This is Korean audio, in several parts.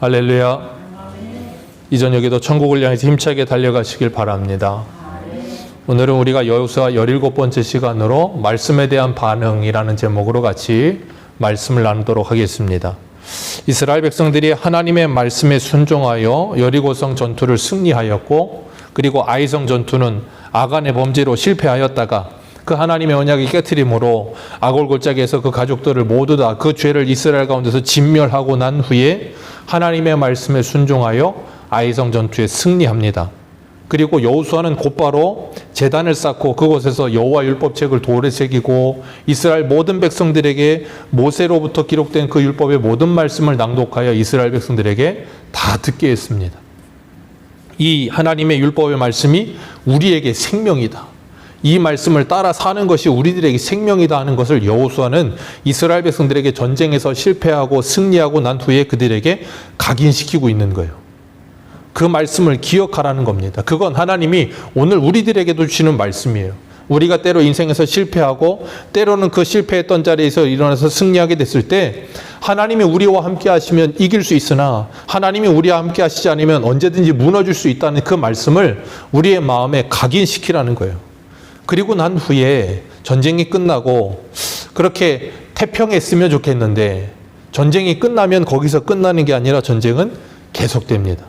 할렐루야. 이 저녁에도 천국을 향해서 힘차게 달려가시길 바랍니다. 오늘은 우리가 여호수아 17번째 시간으로 말씀에 대한 반응이라는 제목으로 같이 말씀을 나누도록 하겠습니다. 이스라엘 백성들이 하나님의 말씀에 순종하여 여리고성 전투를 승리하였고 그리고 아이성 전투는 아간의 범죄로 실패하였다가 그 하나님의 언약이 깨트림으로 아골 골짜기에서 그 가족들을 모두 다 그 죄를 이스라엘 가운데서 진멸하고 난 후에 하나님의 말씀에 순종하여 아이성 전투에 승리합니다. 그리고 여호수아는 곧바로 제단을 쌓고 그곳에서 여호와 율법책을 돌에 새기고 이스라엘 모든 백성들에게 모세로부터 기록된 그 율법의 모든 말씀을 낭독하여 이스라엘 백성들에게 다 듣게 했습니다. 이 하나님의 율법의 말씀이 우리에게 생명이다. 이 말씀을 따라 사는 것이 우리들에게 생명이다 하는 것을 여호수아는 이스라엘 백성들에게 전쟁에서 실패하고 승리하고 난 후에 그들에게 각인시키고 있는 거예요. 그 말씀을 기억하라는 겁니다. 그건 하나님이 오늘 우리들에게도 주시는 말씀이에요. 우리가 때로 인생에서 실패하고 때로는 그 실패했던 자리에서 일어나서 승리하게 됐을 때 하나님이 우리와 함께 하시면 이길 수 있으나 하나님이 우리와 함께 하시지 않으면 언제든지 무너질 수 있다는 그 말씀을 우리의 마음에 각인시키라는 거예요. 그리고 난 후에 전쟁이 끝나고 그렇게 태평했으면 좋겠는데 전쟁이 끝나면 거기서 끝나는 게 아니라 전쟁은 계속됩니다.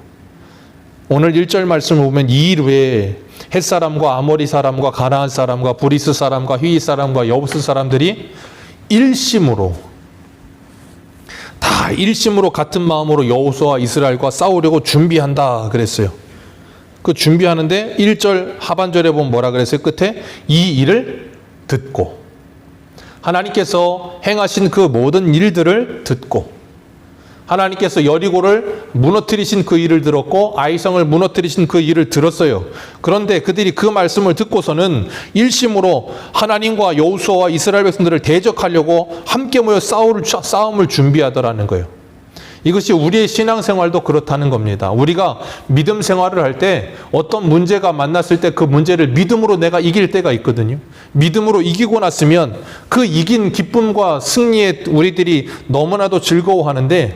오늘 1절 말씀을 보면 이일 후에 햇 사람과 아모리 사람과 가나안 사람과 브리스 사람과 휘이 사람과 여부스 사람들이 일심으로 다 일심으로 같은 마음으로 여호수아 이스라엘과 싸우려고 준비한다 그랬어요. 그 준비하는데 1절 하반절에 보면 뭐라 그랬어요? 끝에 이 일을 듣고 하나님께서 행하신 그 모든 일들을 듣고 하나님께서 여리고를 무너뜨리신 그 일을 들었고 아이성을 무너뜨리신 그 일을 들었어요. 그런데 그들이 그 말씀을 듣고서는 일심으로 하나님과 여호수아와 이스라엘 백성들을 대적하려고 함께 모여 싸움을 준비하더라는 거예요. 이것이 우리의 신앙생활도 그렇다는 겁니다. 우리가 믿음 생활을 할 때 어떤 문제가 만났을 때 그 문제를 믿음으로 내가 이길 때가 있거든요. 믿음으로 이기고 났으면 그 이긴 기쁨과 승리에 우리들이 너무나도 즐거워하는데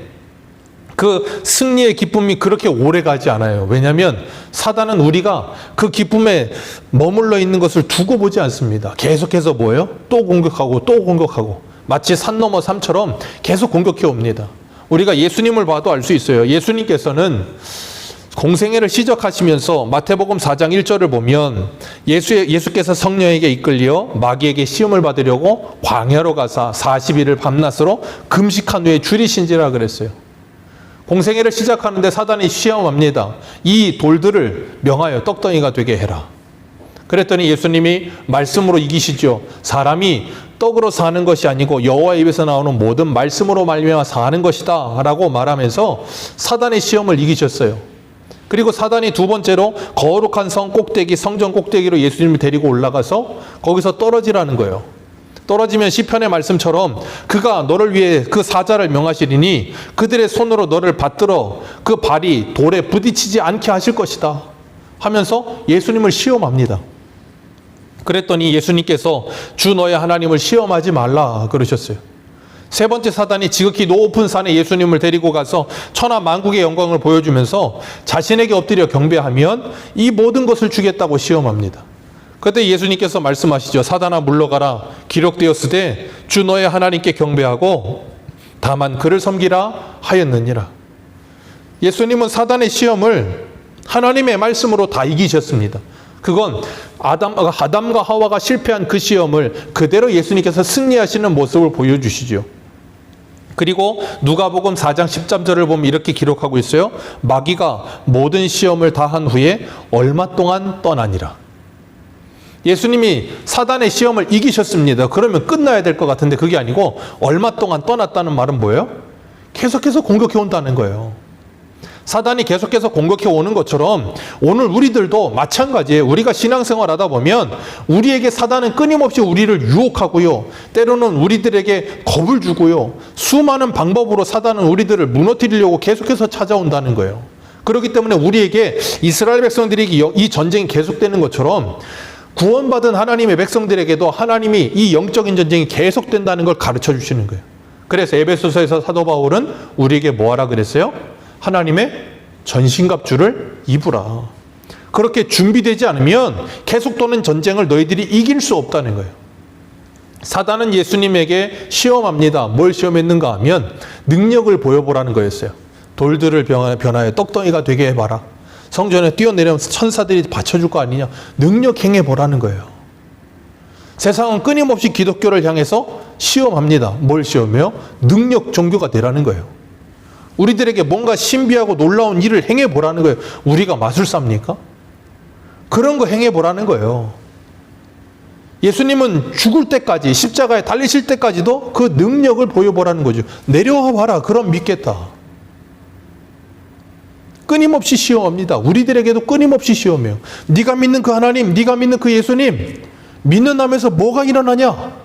그 승리의 기쁨이 그렇게 오래 가지 않아요. 왜냐하면 사단은 우리가 그 기쁨에 머물러 있는 것을 두고 보지 않습니다. 계속해서 뭐예요? 또 공격하고 또 공격하고 마치 산 넘어 산처럼 계속 공격해 옵니다. 우리가 예수님을 봐도 알 수 있어요. 예수님께서는 공생애를 시작하시면서 마태복음 4장 1절을 보면 예수 예수께서 성령에게 이끌려 마귀에게 시험을 받으려고 광야로 가사 40일을 밤낮으로 금식한 후에 줄이신지라 그랬어요. 공생애를 시작하는데 사단이 시험합니다. 이 돌들을 명하여 떡덩이가 되게 해라. 그랬더니 예수님이 말씀으로 이기시죠. 사람이 떡으로 사는 것이 아니고 여호와 입에서 나오는 모든 말씀으로 말미암아 사는 것이다라고 말하면서 사단의 시험을 이기셨어요. 그리고 사단이 두 번째로 거룩한 성 꼭대기 성전 꼭대기로 예수님을 데리고 올라가서 거기서 떨어지라는 거예요. 떨어지면 시편의 말씀처럼 그가 너를 위해 그 사자를 명하시리니 그들의 손으로 너를 받들어 그 발이 돌에 부딪히지 않게 하실 것이다 하면서 예수님을 시험합니다. 그랬더니 예수님께서 주 너의 하나님을 시험하지 말라 그러셨어요. 세 번째 사단이 지극히 높은 산에 예수님을 데리고 가서 천하 만국의 영광을 보여주면서 자신에게 엎드려 경배하면 이 모든 것을 주겠다고 시험합니다. 그때 예수님께서 말씀하시죠. 사단아 물러가라. 기록되었으되 주 너의 하나님께 경배하고 다만 그를 섬기라 하였느니라. 예수님은 사단의 시험을 하나님의 말씀으로 다 이기셨습니다. 그건 아담, 아담과 하와가 실패한 그 시험을 그대로 예수님께서 승리하시는 모습을 보여주시죠. 그리고 누가복음 4장 13절을 보면 이렇게 기록하고 있어요. 마귀가 모든 시험을 다 한 후에 얼마 동안 떠나니라. 예수님이 사단의 시험을 이기셨습니다. 그러면 끝나야 될 것 같은데 그게 아니고 얼마 동안 떠났다는 말은 뭐예요? 계속해서 공격해 온다는 거예요. 사단이 계속해서 공격해 오는 것처럼 오늘 우리들도 마찬가지예요. 우리가 신앙생활 하다 보면 우리에게 사단은 끊임없이 우리를 유혹하고요. 때로는 우리들에게 겁을 주고요. 수많은 방법으로 사단은 우리들을 무너뜨리려고 계속해서 찾아온다는 거예요. 그렇기 때문에 우리에게 이스라엘 백성들에게 이 전쟁이 계속되는 것처럼 구원받은 하나님의 백성들에게도 하나님이 이 영적인 전쟁이 계속된다는 걸 가르쳐 주시는 거예요. 그래서 에베소서에서 사도 바울은 우리에게 뭐 하라 그랬어요? 하나님의 전신갑주를 입으라. 그렇게 준비되지 않으면 계속 도는 전쟁을 너희들이 이길 수 없다는 거예요. 사단은 예수님에게 시험합니다. 뭘 시험했는가 하면 능력을 보여보라는 거였어요. 돌들을 변하여 떡덩이가 되게 해봐라. 성전에 뛰어내려면 천사들이 받쳐줄 거 아니냐. 능력 행해보라는 거예요. 세상은 끊임없이 기독교를 향해서 시험합니다. 뭘 시험해요? 능력 종교가 되라는 거예요. 우리들에게 뭔가 신비하고 놀라운 일을 행해 보라는 거예요. 우리가 마술사입니까? 그런 거 행해 보라는 거예요. 예수님은 죽을 때까지, 십자가에 달리실 때까지도 그 능력을 보여보라는 거죠. 내려와 봐라. 그럼 믿겠다. 끊임없이 시험합니다. 우리들에게도 끊임없이 시험해요. 네가 믿는 그 하나님, 네가 믿는 그 예수님, 믿는다면서 뭐가 일어나냐?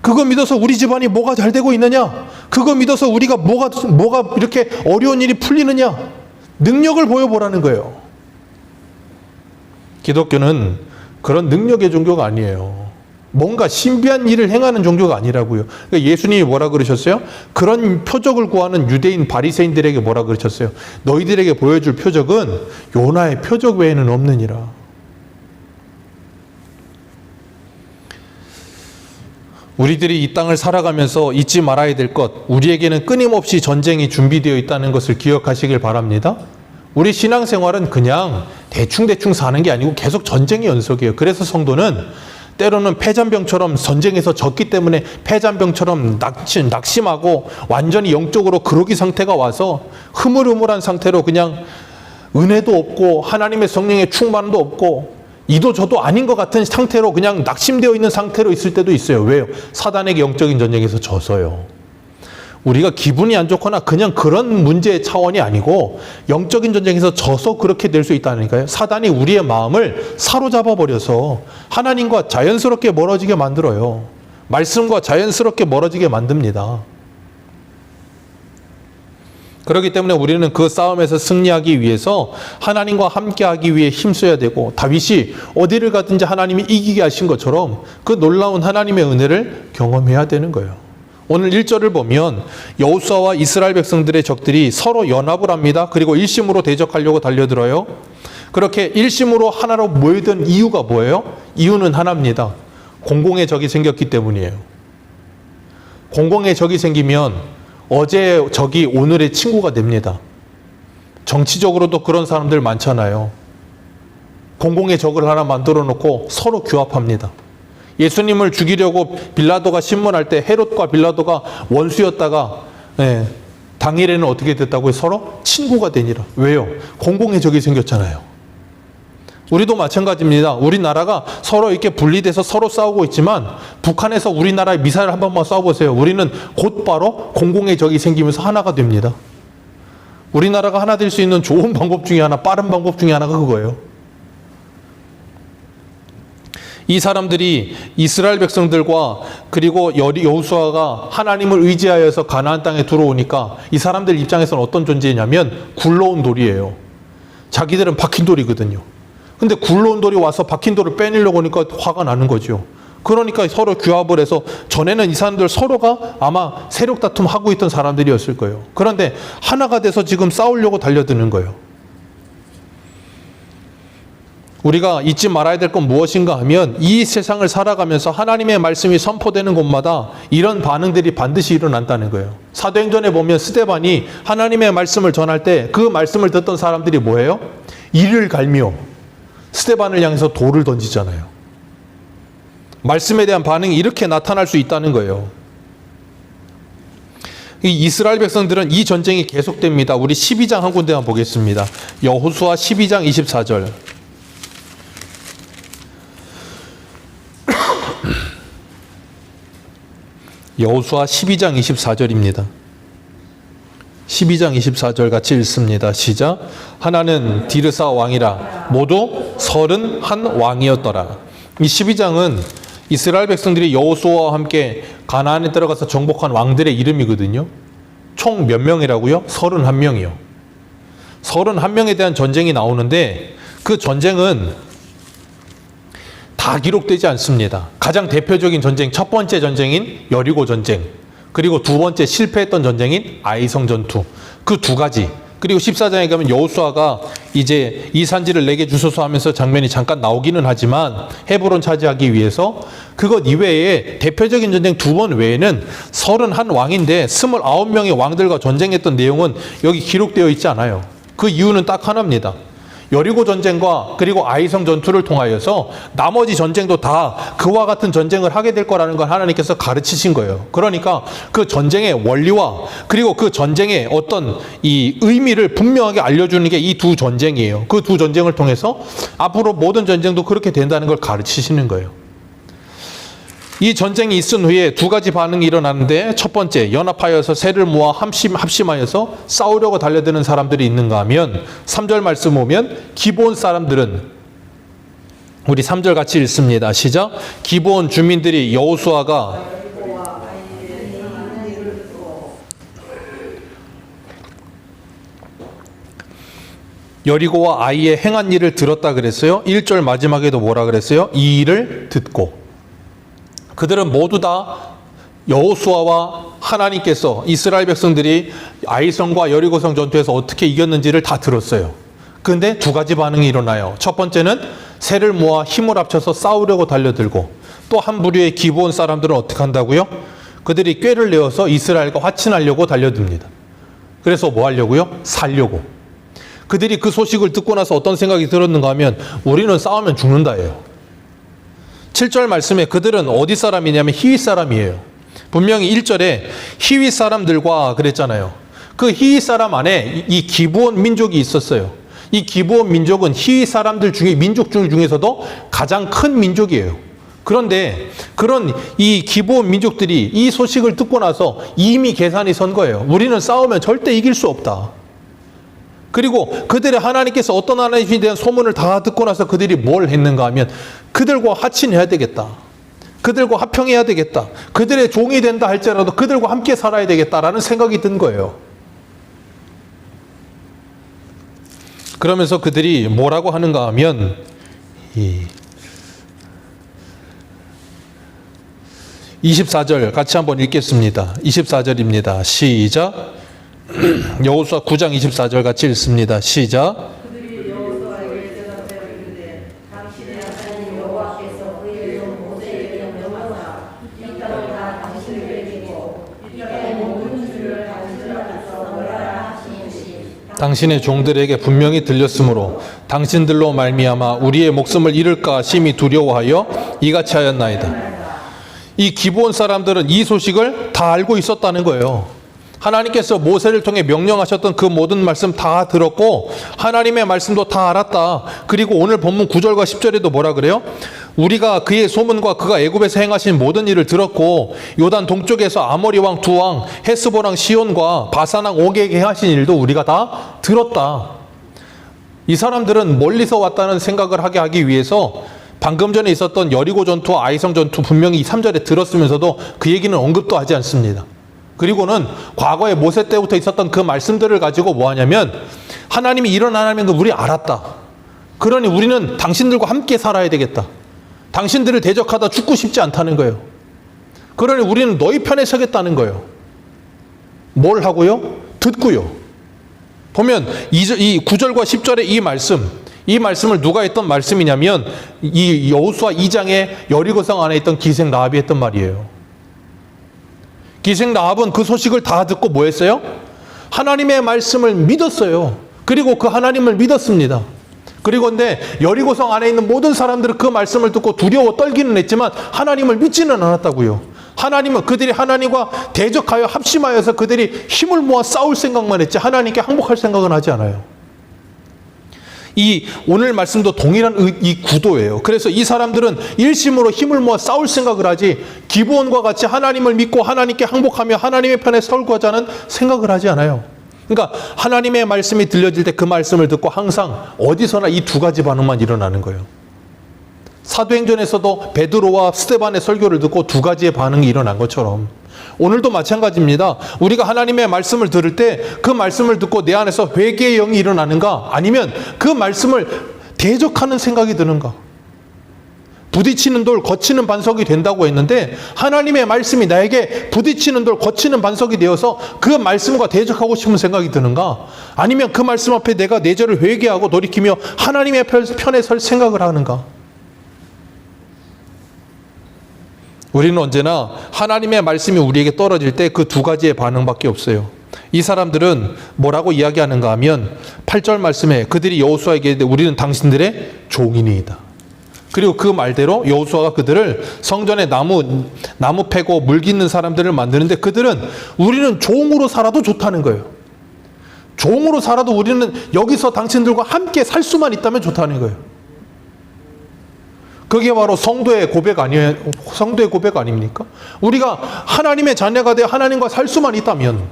그거 믿어서 우리 집안이 뭐가 잘 되고 있느냐? 그거 믿어서 우리가 뭐가 뭐가 이렇게 어려운 일이 풀리느냐? 능력을 보여보라는 거예요. 기독교는 그런 능력의 종교가 아니에요. 뭔가 신비한 일을 행하는 종교가 아니라고요. 그러니까 예수님이 뭐라 그러셨어요? 그런 표적을 구하는 유대인 바리새인들에게 뭐라 그러셨어요? 너희들에게 보여줄 표적은 요나의 표적 외에는 없느니라. 우리들이 이 땅을 살아가면서 잊지 말아야 될 것, 우리에게는 끊임없이 전쟁이 준비되어 있다는 것을 기억하시길 바랍니다. 우리 신앙생활은 그냥 대충대충 사는 게 아니고 계속 전쟁의 연속이에요. 그래서 성도는 때로는 패잔병처럼 전쟁에서 졌기 때문에 패잔병처럼 낙심, 낙심하고 완전히 영적으로 그러기 상태가 와서 흐물흐물한 상태로 그냥 은혜도 없고 하나님의 성령의 충만도 없고 이도 저도 아닌 것 같은 상태로 그냥 낙심되어 있는 상태로 있을 때도 있어요. 왜요? 사단에게 영적인 전쟁에서 져서요. 우리가 기분이 안 좋거나 그냥 그런 문제의 차원이 아니고 영적인 전쟁에서 져서 그렇게 될 수 있다니까요. 사단이 우리의 마음을 사로잡아 버려서 하나님과 자연스럽게 멀어지게 만들어요. 말씀과 자연스럽게 멀어지게 만듭니다. 그렇기 때문에 우리는 그 싸움에서 승리하기 위해서 하나님과 함께하기 위해 힘써야 되고 다윗이 어디를 가든지 하나님이 이기게 하신 것처럼 그 놀라운 하나님의 은혜를 경험해야 되는 거예요. 오늘 1절을 보면 여호수아와 이스라엘 백성들의 적들이 서로 연합을 합니다. 그리고 일심으로 대적하려고 달려들어요. 그렇게 일심으로 하나로 모이던 이유가 뭐예요? 이유는 하나입니다. 공공의 적이 생겼기 때문이에요. 공공의 적이 생기면 어제 적이 오늘의 친구가 됩니다. 정치적으로도 그런 사람들 많잖아요. 공공의 적을 하나 만들어 놓고 서로 규합합니다. 예수님을 죽이려고 빌라도가 신문할 때 헤롯과 빌라도가 원수였다가 예, 당일에는 어떻게 됐다고요? 서로 친구가 되니라. 왜요? 공공의 적이 생겼잖아요. 우리도 마찬가지입니다. 우리나라가 서로 이렇게 분리돼서 서로 싸우고 있지만 북한에서 우리나라에 미사일 한 번만 쏴보세요. 우리는 곧바로 공공의 적이 생기면서 하나가 됩니다. 우리나라가 하나 될 수 있는 좋은 방법 중에 하나, 빠른 방법 중에 하나가 그거예요. 이 사람들이 이스라엘 백성들과 그리고 여호수아가 하나님을 의지하여서 가나안 땅에 들어오니까 이 사람들 입장에서는 어떤 존재냐면 굴러온 돌이에요. 자기들은 박힌 돌이거든요. 근데 굴러온 돌이 와서 박힌 돌을 빼내려고 하니까 화가 나는 거죠. 그러니까 서로 규합을 해서 전에는 이 사람들 서로가 아마 세력 다툼 하고 있던 사람들이었을 거예요. 그런데 하나가 돼서 지금 싸우려고 달려드는 거예요. 우리가 잊지 말아야 될 건 무엇인가 하면 이 세상을 살아가면서 하나님의 말씀이 선포되는 곳마다 이런 반응들이 반드시 일어난다는 거예요. 사도행전에 보면 스테반이 하나님의 말씀을 전할 때 그 말씀을 듣던 사람들이 뭐예요? 이를 갈며 스테반을 향해서 돌을 던지잖아요. 말씀에 대한 반응이 이렇게 나타날 수 있다는 거예요. 이 이스라엘 백성들은 이 전쟁이 계속됩니다. 우리 12장 한 군데만 보겠습니다. 여호수아 12장 24절. 여호수아 12장 24절입니다. 12장 24절 같이 읽습니다. 시작. 하나는 디르사 왕이라 모두 서른 한 왕이었더라. 이 12장은 이스라엘 백성들이 여호수아와 함께 가나안에 들어가서 정복한 왕들의 이름이거든요. 총 몇 명이라고요? 31명이요. 31명에 대한 전쟁이 나오는데 그 전쟁은 다 기록되지 않습니다. 가장 대표적인 전쟁, 첫 번째 전쟁인 여리고 전쟁, 그리고 두 번째 실패했던 전쟁인 아이성 전투. 그 두 가지 그리고 14장에 가면 여호수아가 이제 이 산지를 내게 주소서 하면서 장면이 잠깐 나오기는 하지만 헤브론 차지하기 위해서 그것 이외에 대표적인 전쟁 두 번 외에는 31 왕인데 29명의 왕들과 전쟁했던 내용은 여기 기록되어 있지 않아요. 그 이유는 딱 하나입니다. 여리고 전쟁과 그리고 아이성 전투를 통하여서 나머지 전쟁도 다 그와 같은 전쟁을 하게 될 거라는 걸 하나님께서 가르치신 거예요. 그러니까 그 전쟁의 원리와 그리고 그 전쟁의 어떤 이 의미를 분명하게 알려주는 게 이 두 전쟁이에요. 그 두 전쟁을 통해서 앞으로 모든 전쟁도 그렇게 된다는 걸 가르치시는 거예요. 이 전쟁이 있은 후에 두 가지 반응이 일어나는데 첫 번째 연합하여서 세를 모아 합심, 합심하여서 싸우려고 달려드는 사람들이 있는가 하면 3절 말씀 오면 기본 사람들은 우리 3절 같이 읽습니다. 시작. 기본 주민들이 여호수아가 여리고와 아이의 행한 일을 들었다 그랬어요. 1절 마지막에도 뭐라 그랬어요? 이 일을 듣고 그들은 모두 다 여호수아와 하나님께서 이스라엘 백성들이 아이성과 여리고성 전투에서 어떻게 이겼는지를 다 들었어요. 근데 두 가지 반응이 일어나요. 첫 번째는 새를 모아 힘을 합쳐서 싸우려고 달려들고 또 한 부류의 기본 사람들은 어떻게 한다고요? 그들이 꾀를 내어서 이스라엘과 화친하려고 달려듭니다. 그래서 뭐 하려고요? 살려고. 그들이 그 소식을 듣고 나서 어떤 생각이 들었는가 하면 우리는 싸우면 죽는다예요. 7절 말씀에 그들은 어디 사람이냐면 히윗 사람이에요. 분명히 1절에 히윗 사람들과 그랬잖아요. 그 히윗 사람 안에 이 기브온 민족이 있었어요. 이 기브온 민족은 히윗 사람들 중에 민족 중 중에서도 가장 큰 민족이에요. 그런데 그런 이 기브온 민족들이 이 소식을 듣고 나서 이미 계산이 선 거예요. 우리는 싸우면 절대 이길 수 없다. 그리고 그들의 하나님께서 어떤 하나님에 대한 소문을 다 듣고 나서 그들이 뭘 했는가 하면 그들과 하친해야 되겠다. 그들과 합평해야 되겠다. 그들의 종이 된다 할지라도 그들과 함께 살아야 되겠다라는 생각이 든 거예요. 그러면서 그들이 뭐라고 하는가 하면 이 24절 같이 한번 읽겠습니다. 24절입니다. 시작. 여호수아 9장 24절 같이 읽습니다. 시작. 당신의 종들에게 분명히 들렸으므로 당신들로 말미암아 우리의 목숨을 잃을까 심히 두려워하여 이같이 하였나이다. 이 기브온 사람들은 이 소식을 다 알고 있었다는 거예요. 하나님께서 모세를 통해 명령하셨던 그 모든 말씀 다 들었고 하나님의 말씀도 다 알았다. 그리고 오늘 본문 9절과 10절에도 뭐라 그래요? 우리가 그의 소문과 그가 애굽에서 행하신 모든 일을 들었고 요단 동쪽에서 아모리 왕 두 왕 헤스본 왕 시온과 바산 왕 옥에게 행하신 일도 우리가 다 들었다. 이 사람들은 멀리서 왔다는 생각을 하게 하기 위해서 방금 전에 있었던 여리고 전투와 아이성 전투 분명히 3절에 들었으면서도 그 얘기는 언급도 하지 않습니다. 그리고는 과거에 모세 때부터 있었던 그 말씀들을 가지고 뭐 하냐면 하나님이 하나님인 걸 우리 알았다. 그러니 우리는 당신들과 함께 살아야 되겠다. 당신들을 대적하다 죽고 싶지 않다는 거예요. 그러니 우리는 너희 편에 서겠다는 거예요. 뭘 하고요? 듣고요. 보면 이 9절과 10절의 이 말씀, 이 말씀을 누가 했던 말씀이냐면 이 여호수아 2장의 여리고성 안에 있던 기생 라합이 했던 말이에요. 기생 라합은 그 소식을 다 듣고 뭐 했어요? 하나님의 말씀을 믿었어요. 그리고 그 하나님을 믿었습니다. 그리고 근데 여리고성 안에 있는 모든 사람들은 그 말씀을 듣고 두려워 떨기는 했지만 하나님을 믿지는 않았다고요. 하나님은 그들이 하나님과 대적하여 합심하여서 그들이 힘을 모아 싸울 생각만 했지 하나님께 항복할 생각은 하지 않아요. 이 오늘 말씀도 동일한 의- 이 구도예요. 그래서 이 사람들은 일심으로 힘을 모아 싸울 생각을 하지 기부원과 같이 하나님을 믿고 하나님께 항복하며 하나님의 편에 설거자는 생각을 하지 않아요. 그러니까 하나님의 말씀이 들려질 때 그 말씀을 듣고 항상 어디서나 이 두 가지 반응만 일어나는 거예요. 사도행전에서도 베드로와 스테반의 설교를 듣고 두 가지의 반응이 일어난 것처럼 오늘도 마찬가지입니다. 우리가 하나님의 말씀을 들을 때 그 말씀을 듣고 내 안에서 회개의 영이 일어나는가 아니면 그 말씀을 대적하는 생각이 드는가 부딪히는 돌, 거치는 반석이 된다고 했는데 하나님의 말씀이 나에게 부딪히는 돌, 거치는 반석이 되어서 그 말씀과 대적하고 싶은 생각이 드는가? 아니면 그 말씀 앞에 내가 내 죄를 회개하고 돌이키며 하나님의 편에 설 생각을 하는가? 우리는 언제나 하나님의 말씀이 우리에게 떨어질 때 그 두 가지의 반응밖에 없어요. 이 사람들은 뭐라고 이야기하는가 하면 8절 말씀에 그들이 여호수아에게 우리는 당신들의 종이니이다. 그리고 그 말대로 여호수아가 그들을 성전에 나무 나무 패고 물 깃는 사람들을 만드는데 그들은 우리는 종으로 살아도 좋다는 거예요. 종으로 살아도 우리는 여기서 당신들과 함께 살 수만 있다면 좋다는 거예요. 그게 바로 성도의 고백 아니에요? 성도의 고백 아닙니까? 우리가 하나님의 자녀가 되어 하나님과 살 수만 있다면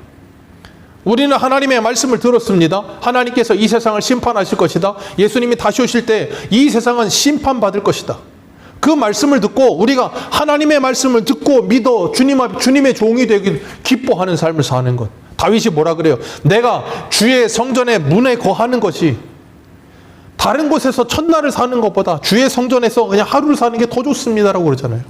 우리는 하나님의 말씀을 들었습니다. 하나님께서 이 세상을 심판하실 것이다. 예수님이 다시 오실 때 이 세상은 심판받을 것이다. 그 말씀을 듣고 우리가 하나님의 말씀을 듣고 믿어 주님 앞 주님의 종이 되길 기뻐하는 삶을 사는 것. 다윗이 뭐라 그래요? 내가 주의 성전의 문에 거하는 것이 다른 곳에서 첫날을 사는 것보다 주의 성전에서 그냥 하루를 사는 게 더 좋습니다라고 그러잖아요.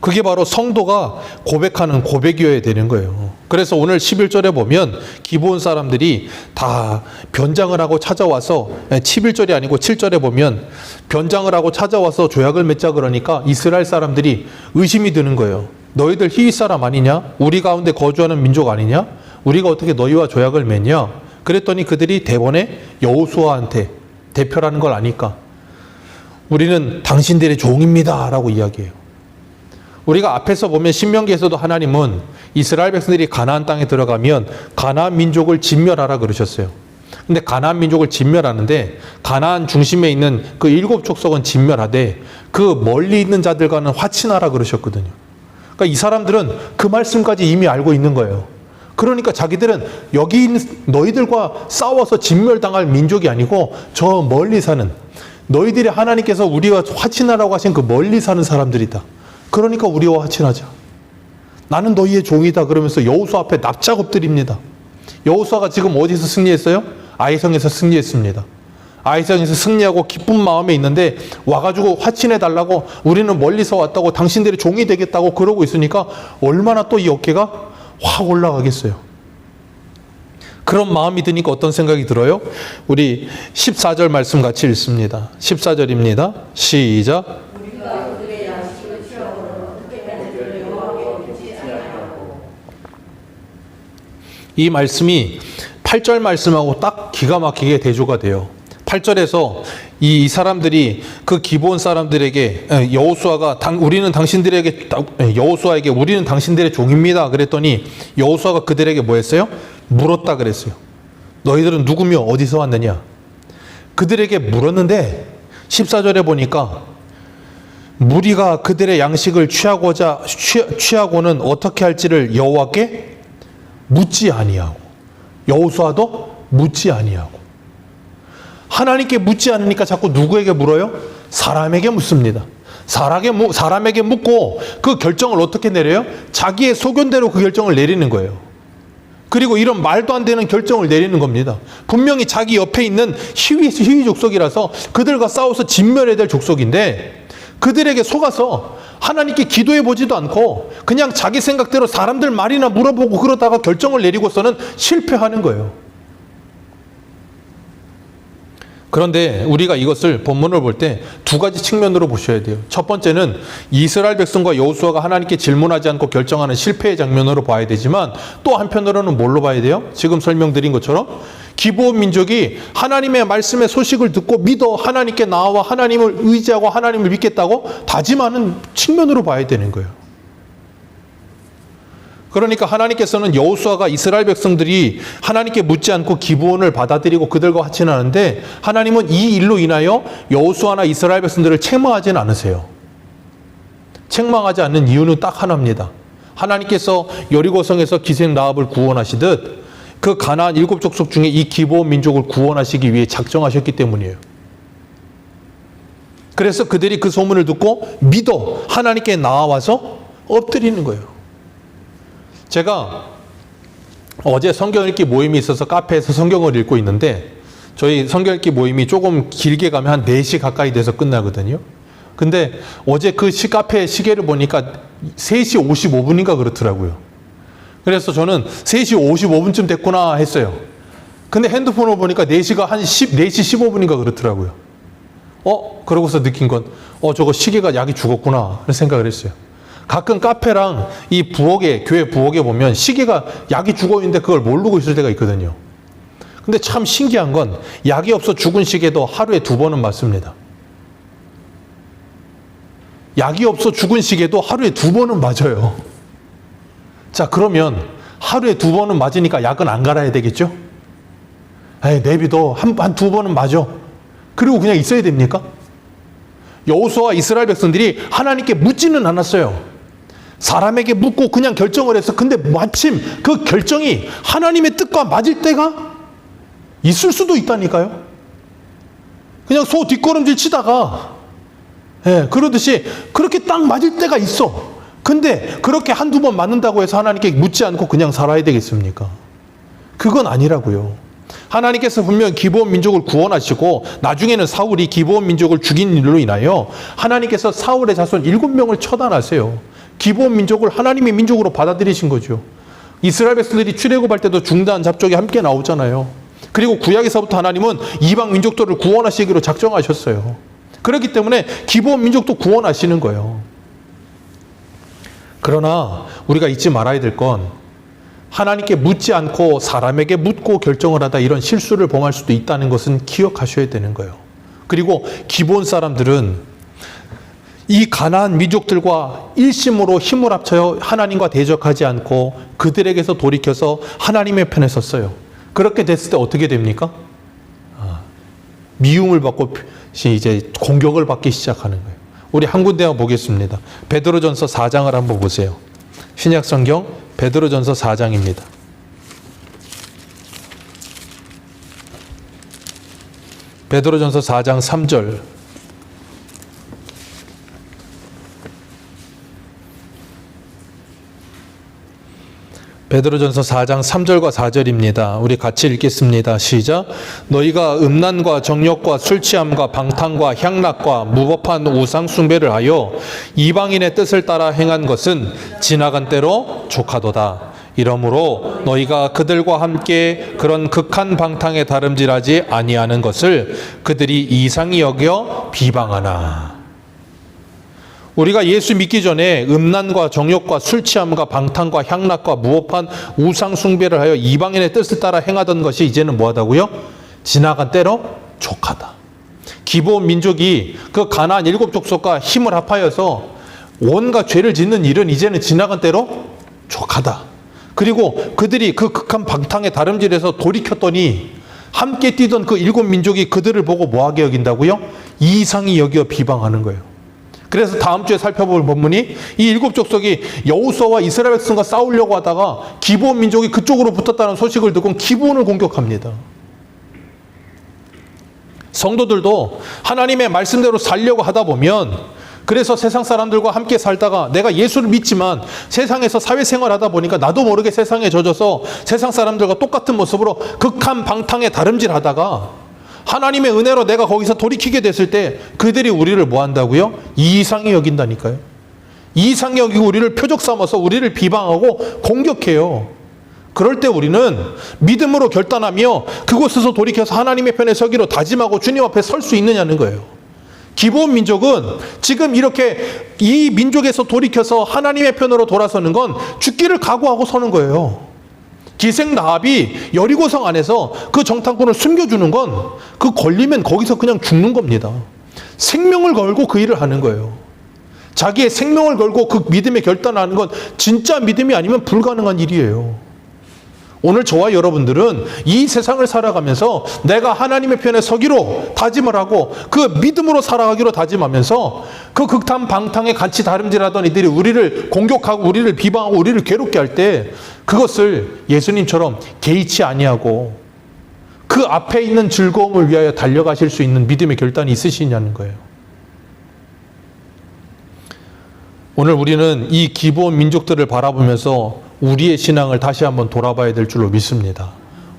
그게 바로 성도가 고백하는 고백이어야 되는 거예요. 그래서 오늘 11절에 보면 기본 사람들이 다 변장을 하고 찾아와서 11절이 아니고 7절에 보면 변장을 하고 찾아와서 조약을 맺자 그러니까 이스라엘 사람들이 의심이 드는 거예요. 너희들 히윗 사람 아니냐? 우리 가운데 거주하는 민족 아니냐? 우리가 어떻게 너희와 조약을 맺냐? 그랬더니 그들이 대번에 여호수아한테 대표라는 걸 아니까 우리는 당신들의 종입니다라고 이야기해요. 우리가 앞에서 보면 신명기에서도 하나님은 이스라엘 백성들이 가나안 땅에 들어가면 가나안 민족을 진멸하라 그러셨어요. 근데 가나안 민족을 진멸하는데 가나안 중심에 있는 그 일곱 족속은 진멸하되 그 멀리 있는 자들과는 화친하라 그러셨거든요. 그러니까 이 사람들은 그 말씀까지 이미 알고 있는 거예요. 그러니까 자기들은 여기 있는 너희들과 싸워서 진멸당할 민족이 아니고 저 멀리 사는 너희들이 하나님께서 우리와 화친하라고 하신 그 멀리 사는 사람들이다. 그러니까 우리와 화친하자. 나는 너희의 종이다 그러면서 여호수 앞에 납작 엎드립니다. 여호수아가 지금 어디서 승리했어요? 아이성에서 승리했습니다. 아이성에서 승리하고 기쁜 마음에 있는데 와가지고 화친해 달라고 우리는 멀리서 왔다고 당신들의 종이 되겠다고 그러고 있으니까 얼마나 또 이 어깨가 확 올라가겠어요. 그런 마음이 드니까 어떤 생각이 들어요? 우리 14절 말씀 같이 읽습니다. 14절입니다. 시작. 이 말씀이 8절 말씀하고 딱 기가 막히게 대조가 돼요. 8절에서 이, 이 사람들이 그 기본 사람들에게 에, 여호수아가 당, 우리는 당신들에게 에, 여호수아에게 우리는 당신들의 종입니다. 그랬더니 여호수아가 그들에게 뭐 했어요? 물었다 그랬어요. 너희들은 누구며 어디서 왔느냐? 그들에게 물었는데 14절에 보니까 무리가 그들의 양식을 취하고자 취, 취하고는 어떻게 할지를 여호와께 묻지 아니하고 여호수아도 묻지 아니하고 하나님께 묻지 않으니까 자꾸 누구에게 물어요? 사람에게 묻습니다. 사람에게, 묻- 사람에게 묻고 그 결정을 어떻게 내려요? 자기의 소견대로 그 결정을 내리는 거예요. 그리고 이런 말도 안 되는 결정을 내리는 겁니다. 분명히 자기 옆에 있는 희위, 희위 족속이라서 그들과 싸워서 진멸해야 될 족속인데 그들에게 속아서 하나님께 기도해 보지도 않고 그냥 자기 생각대로 사람들 말이나 물어보고 그러다가 결정을 내리고서는 실패하는 거예요. 그런데 우리가 이것을 본문을 볼 때 두 가지 측면으로 보셔야 돼요. 첫 번째는 이스라엘 백성과 여호수아가 하나님께 질문하지 않고 결정하는 실패의 장면으로 봐야 되지만 또 한편으로는 뭘로 봐야 돼요? 지금 설명드린 것처럼 기브온 민족이 하나님의 말씀의 소식을 듣고 믿어 하나님께 나와 하나님을 의지하고 하나님을 믿겠다고 다짐하는 측면으로 봐야 되는 거예요. 그러니까 하나님께서는 여호수아가 이스라엘 백성들이 하나님께 묻지 않고 기부원을 받아들이고 그들과 화친하는데 하나님은 이 일로 인하여 여호수아나 이스라엘 백성들을 책망하지는 않으세요. 책망하지 않는 이유는 딱 하나입니다. 하나님께서 여리고성에서 기생 라합을 구원하시듯 그 가나안 일곱 족속 중에 이 기브온 민족을 구원하시기 위해 작정하셨기 때문이에요. 그래서 그들이 그 소문을 듣고 믿어 하나님께 나와서 엎드리는 거예요. 제가 어제 성경 읽기 모임이 있어서 카페에서 성경을 읽고 있는데 저희 성결기 모임이 조금 길게 가면 한 4시 가까이 돼서 끝나거든요. 근데 어제 그 시, 카페 시계를 보니까 3시 55분인가 그렇더라고요. 그래서 저는 3시 55분쯤 됐구나 했어요. 근데 핸드폰을 보니까 4시가 한 10, 4시 15분인가 그렇더라고요. 어? 그러고서 느낀 건, 어, 저거 시계가 약이 죽었구나. 생각을 했어요. 가끔 카페랑 이 부엌에, 교회 부엌에 보면 시계가 약이 죽어 있는데 그걸 모르고 있을 때가 있거든요. 근데 참 신기한 건 약이 없어 죽은 시계도 하루에 두 번은 맞습니다. 약이 없어 죽은 시계도 하루에 두 번은 맞아요. 자, 그러면 하루에 두 번은 맞으니까 약은 안 갈아야 되겠죠? 에이, 내비도 한, 한 두 번은 맞아. 그리고 그냥 있어야 됩니까? 여호수아와 이스라엘 백성들이 하나님께 묻지는 않았어요. 사람에게 묻고 그냥 결정을 해서 근데 마침 그 결정이 하나님의 뜻과 맞을 때가 있을 수도 있다니까요. 그냥 소 뒷걸음질 치다가 예, 그러듯이 그렇게 딱 맞을 때가 있어. 근데 그렇게 한두 번 맞는다고 해서 하나님께 묻지 않고 그냥 살아야 되겠습니까? 그건 아니라고요. 하나님께서 분명 기브온 민족을 구원하시고 나중에는 사울이 기브온 민족을 죽인 일로 인하여 하나님께서 사울의 자손 일곱 명을 처단하세요. 기브온 민족을 하나님의 민족으로 받아들이신 거죠. 이스라엘 백성들이 출애굽할 때도 중단 잡족이 함께 나오잖아요. 그리고 구약에서부터 하나님은 이방 민족들을 구원하시기로 작정하셨어요. 그렇기 때문에 기브온 민족도 구원하시는 거예요. 그러나 우리가 잊지 말아야 될 건 하나님께 묻지 않고 사람에게 묻고 결정을 하다 이런 실수를 범할 수도 있다는 것은 기억하셔야 되는 거예요. 그리고 기본 사람들은 이 가나안 민족들과 일심으로 힘을 합쳐 하나님과 대적하지 않고 그들에게서 돌이켜서 하나님의 편에 섰어요. 그렇게 됐을 때 어떻게 됩니까? 아, 미움을 받고 이제 공격을 받기 시작하는 거예요. 우리 한 군데 보겠습니다. 베드로전서 4장을 한번 보세요. 신약 성경 베드로전서 4장입니다. 베드로전서 4장 3절 베드로전서 4장 3절과 4절입니다. 우리 같이 읽겠습니다. 시작. 너희가 음란과 정욕과 술 취함과 방탕과 향락과 무법한 우상 숭배를 하여 이방인의 뜻을 따라 행한 것은 지나간 때로 족하도다. 이러므로 너희가 그들과 함께 그런 극한 방탕에 다름질하지 아니하는 것을 그들이 이상히 여겨 비방하나. 우리가 예수 믿기 전에 음란과 정욕과 술 취함과 방탕과 향락과 무법한 우상 숭배를 하여 이방인의 뜻을 따라 행하던 것이 이제는 뭐하다고요? 지나간 때로 족하다. 기본 민족이 그 가나안 일곱 족속과 힘을 합하여서 온갖 죄를 짓는 일은 이제는 지나간 때로 족하다. 그리고 그들이 그 극한 방탕에 다름질해서 돌이켰더니 함께 뛰던 그 일곱 민족이 그들을 보고 뭐하게 여긴다고요? 이상히 여겨 비방하는 거예요. 그래서 다음 주에 살펴볼 본문이 이 일곱 족속이 여호수아와 이스라엘 백성과 싸우려고 하다가 기브온 민족이 그쪽으로 붙었다는 소식을 듣고 기브온을 공격합니다. 성도들도 하나님의 말씀대로 살려고 하다 보면 그래서 세상 사람들과 함께 살다가 내가 예수를 믿지만 세상에서 사회생활 하다 보니까 나도 모르게 세상에 젖어서 세상 사람들과 똑같은 모습으로 극한 방탕에 다름질 하다가 하나님의 은혜로 내가 거기서 돌이키게 됐을 때 그들이 우리를 뭐 한다고요? 이상히 여긴다니까요. 이상히 여기고 우리를 표적 삼아서 우리를 비방하고 공격해요. 그럴 때 우리는 믿음으로 결단하며 그곳에서 돌이켜서 하나님의 편에 서기로 다짐하고 주님 앞에 설 수 있느냐는 거예요. 기본 민족은 지금 이렇게 이 민족에서 돌이켜서 하나님의 편으로 돌아서는 건 죽기를 각오하고 서는 거예요. 기생 나합이 여리고성 안에서 그 정탐꾼을 숨겨주는 건 그 걸리면 거기서 그냥 죽는 겁니다. 생명을 걸고 그 일을 하는 거예요. 자기의 생명을 걸고 그 믿음에 결단하는 건 진짜 믿음이 아니면 불가능한 일이에요. 오늘 저와 여러분들은 이 세상을 살아가면서 내가 하나님의 편에 서기로 다짐을 하고 그 믿음으로 살아가기로 다짐하면서 그 극단 방탕에 같이 다름질하던 이들이 우리를 공격하고 우리를 비방하고 우리를 괴롭게 할 때 그것을 예수님처럼 개의치 아니하고 그 앞에 있는 즐거움을 위하여 달려가실 수 있는 믿음의 결단이 있으시냐는 거예요. 오늘 우리는 이 기본 민족들을 바라보면서 우리의 신앙을 다시 한번 돌아봐야 될 줄로 믿습니다.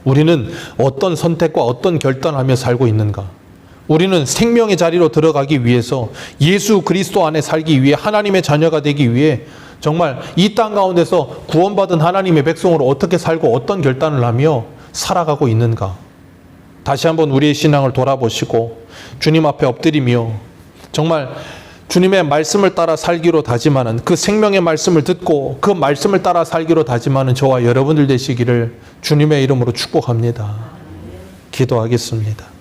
우리는 어떤 선택과 어떤 결단하며 살고 있는가? 우리는 생명의 자리로 들어가기 위해서 예수 그리스도 안에 살기 위해 하나님의 자녀가 되기 위해 정말 이 땅 가운데서 구원받은 하나님의 백성으로 어떻게 살고 어떤 결단을 하며 살아가고 있는가? 다시 한번 우리의 신앙을 돌아보시고 주님 앞에 엎드리며 정말 주님의 말씀을 따라 살기로 다짐하는 그 생명의 말씀을 듣고 그 말씀을 따라 살기로 다짐하는 저와 여러분들 되시기를 주님의 이름으로 축복합니다. 기도하겠습니다.